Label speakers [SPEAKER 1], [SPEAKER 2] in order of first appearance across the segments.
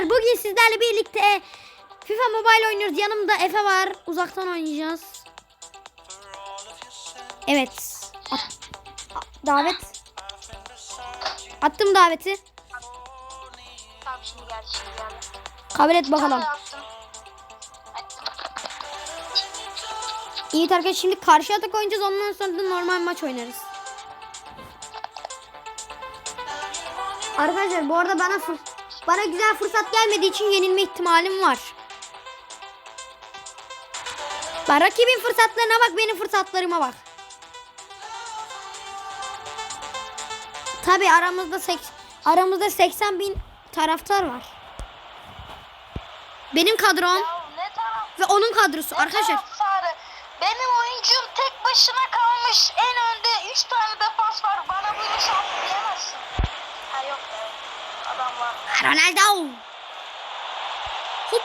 [SPEAKER 1] arkadaşlar bugün sizlerle birlikte FIFA Mobile oynuyoruz. Yanımda Efe var. Uzaktan oynayacağız. Evet. At- davet. Attım daveti.
[SPEAKER 2] Tamam şimdi geldi şimdi geldi.
[SPEAKER 1] Kabul et bakalım. İyi arkadaşlar şimdi karşı atak oynayacağız. Ondan sonra da normal maç oynarız. Arkadaşlar bu arada bana fır- bana güzel fırsat gelmediği için yenilme ihtimalim var. Bak rakibin fırsatlarına bak benim fırsatlarıma bak. Tabi aramızda seks- aramızda 80 bin taraftar var. Benim kadrom
[SPEAKER 2] Ya
[SPEAKER 1] ve onun kadrosu
[SPEAKER 2] Ne
[SPEAKER 1] arkadaşlar.
[SPEAKER 2] taraftarı? Benim oyuncum tek başına kalmış. En önde 3 tane defans var. Bana bunu şans diyemezsin. Ha yok evet. Adam var.
[SPEAKER 1] Ronaldo. Hop.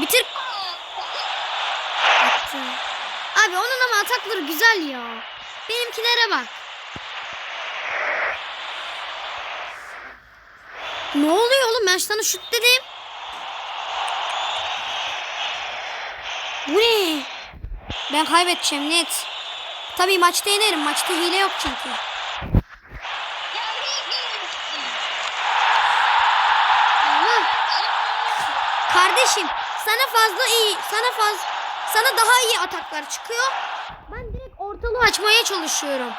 [SPEAKER 1] Bitir. Abi onun ama atakları güzel ya. Benimkilere bak. Ne oluyor oğlum? Ben sana şut dedim. Bu ne? Ben kaybedeceğim net. Tabii maçta yenerim. Maçta hile yok çünkü.
[SPEAKER 2] Ya niye gelirsin?
[SPEAKER 1] Ama kardeşim sana fazla iyi, sana faz, sana daha iyi ataklar çıkıyor. Ben direkt ortalığı açmaya çalışıyorum.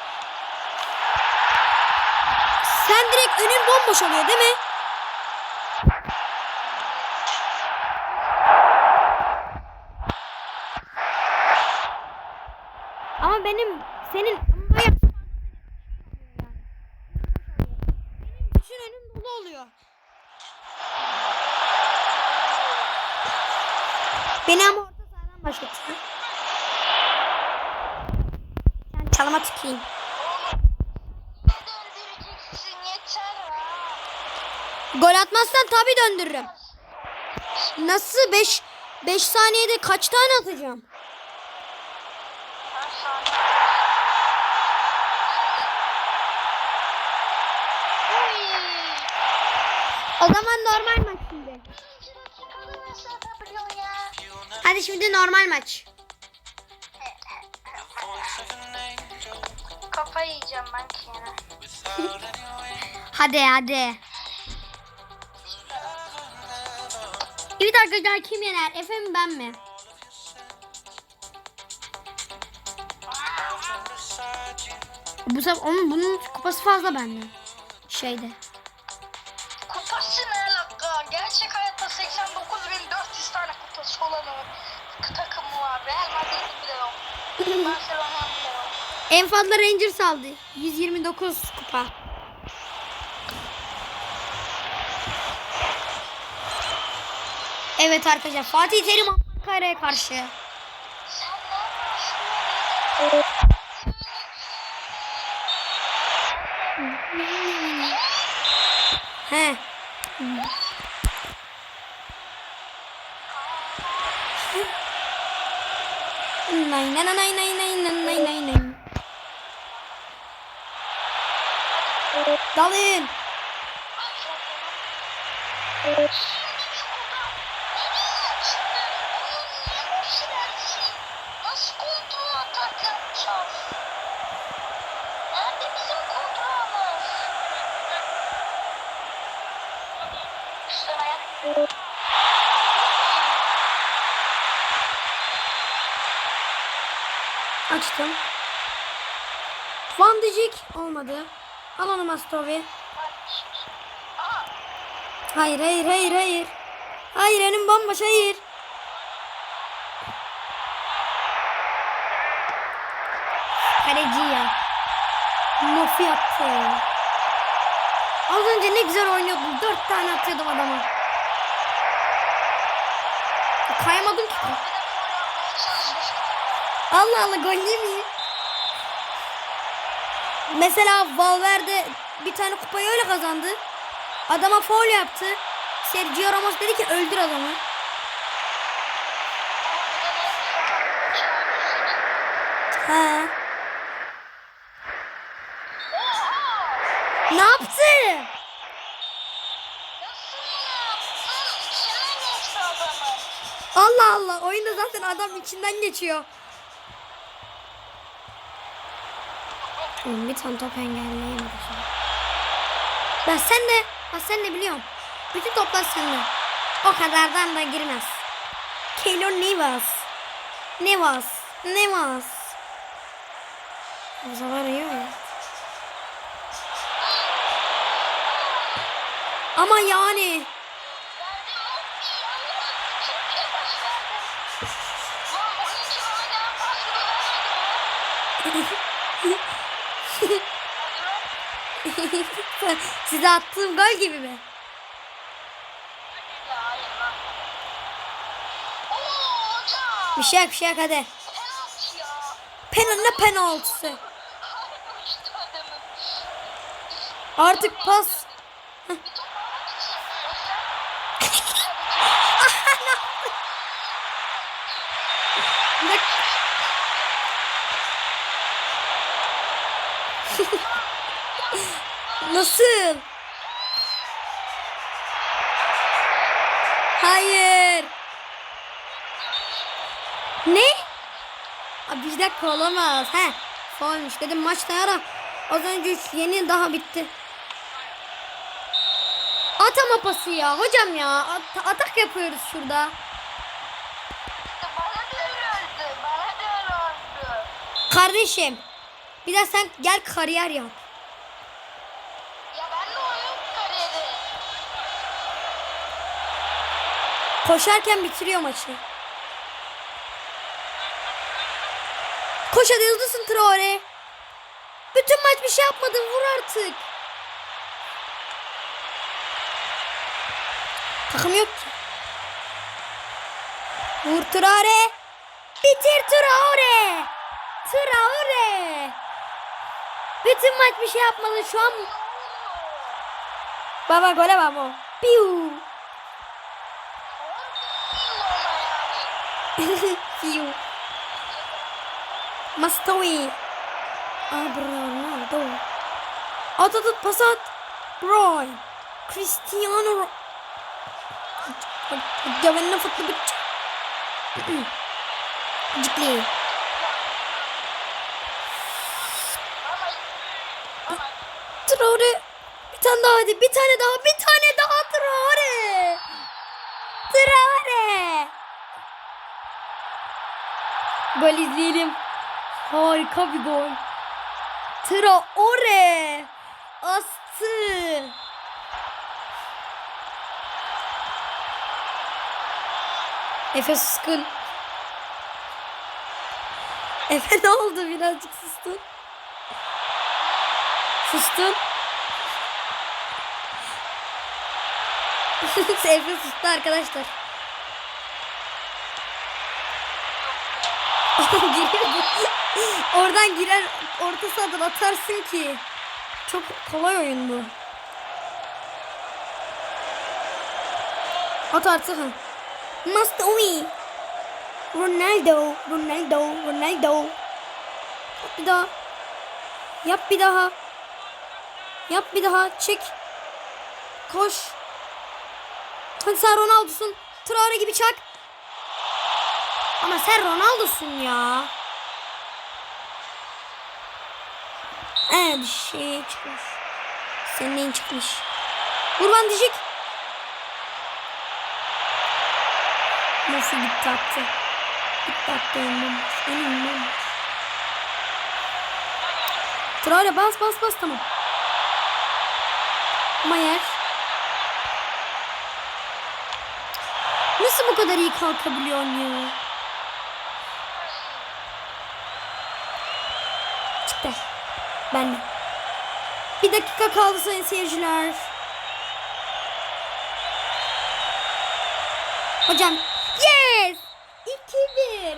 [SPEAKER 1] Sen direkt önün bomboş oluyor değil mi? Ama benim senin benim bütün önüm dolu oluyor. Beni ama orta sahadan başlatıyor. Ben çalıma
[SPEAKER 2] ha.
[SPEAKER 1] Gol atmazsan tabii döndürürüm. Nasıl 5 5 saniyede kaç tane atacağım? O zaman normal şimdi normal maç.
[SPEAKER 2] Kafayı yiyeceğim ben ki yine.
[SPEAKER 1] Hadi hadi. Evet arkadaşlar kim yener? Efe mi ben mi? Bu sefer onun bunun kupası fazla bende. Şeyde.
[SPEAKER 2] Kupası ne alaka? Gerçek hayatta 89.400 tane kupası olan o var. Real Madrid'in bile yok. Barcelona'nın bile yok.
[SPEAKER 1] En fazla Rangers aldı. 129 kupa. Evet arkadaşlar Fatih Terim Ankara'ya karşı.
[SPEAKER 2] Sen ne yapıyorsun?
[SPEAKER 1] Dalın. Açtım. Bandicik olmadı. Al onu Mastovi. Hayır hayır hayır hayır. Hayır önüm bomboş hayır. Kaleci ya. Nofi attı ya. Az önce ne güzel oynuyordum. Dört tane atıyordum adama. Kayamadım ki. Allah Allah gol yemeyeyim. Mesela Valverde bir tane kupayı öyle kazandı. Adama foul yaptı. Sergio Ramos dedi ki öldür adamı.
[SPEAKER 2] De ne?
[SPEAKER 1] Yaptı? Allah Allah. Oyunda zaten adam içinden geçiyor. Oğlum bir tane top engelleyemedi. Ben sen de, ha sen de biliyorum. Bütün toplar sende. O kadardan da girmez. Keylor Navas. Navas. Navas. O zaman iyi ya. Ama yani.
[SPEAKER 2] Lan.
[SPEAKER 1] Size attığım gol gibi mi? Bir şey yok bir şey yok hadi.
[SPEAKER 2] Penaltı
[SPEAKER 1] ne penaltısı? Artık pas. Bak. Nasıl? Hayır. Ne? Abi bir dakika olamaz. He. Faulmüş dedim maçta ara. Az önce yeni daha bitti. Atama pası ya. Hocam ya. At- atak yapıyoruz şurada. Kardeşim. Bir de sen gel kariyer yap.
[SPEAKER 2] Ya ben de oyun kariyeri.
[SPEAKER 1] Koşarken bitiriyor maçı. Koş hadi hızlısın Traore. Bütün maç bir şey yapmadın vur artık. Takım yok ki. Vur Traore. Bitir Traore. Traore. Bütün maç bir şey yapmadın şu an. Baba gole baba. Piu. Piu. Mastowi. Ronaldo. At at at pas at. Roy. Cristiano. Ro- Gavin futbol bitti. Cikli. Traore. Bir tane daha hadi. Bir tane daha. Bir tane daha Traore. Traore. Gol izleyelim. Harika bir gol. Traore. Astı. Efe suskun. Efe ne oldu birazcık sustun? Sustun. Efe sustu arkadaşlar. Giriyordu. Oradan girer orta sahadan atarsın ki. Çok kolay oyun bu. At artık. Mastowi. Ronaldo. Ronaldo. Ronaldo. Yap bir daha. Yap bir daha. Yap bir daha. Çek. Koş. Hadi sen Ronaldo'sun. Traore gibi çak. Ama sen Ronaldo'sun ya. Bir şey çıkmış. Senin neyin çıkmış? Vur lan diyecek. Nasıl gitti attı? Gitti attı önünden. Önünden. Traore bas bas bas tamam. Mayer. Nasıl bu kadar iyi kalkabiliyorsun ya? Çıktı. Ben. Bir dakika kaldı sayın seyirciler. Hocam. Yes! 2-1.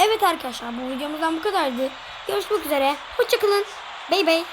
[SPEAKER 1] evet arkadaşlar bu videomuzdan bu kadardı. Görüşmek üzere. Hoşçakalın. Bay bay.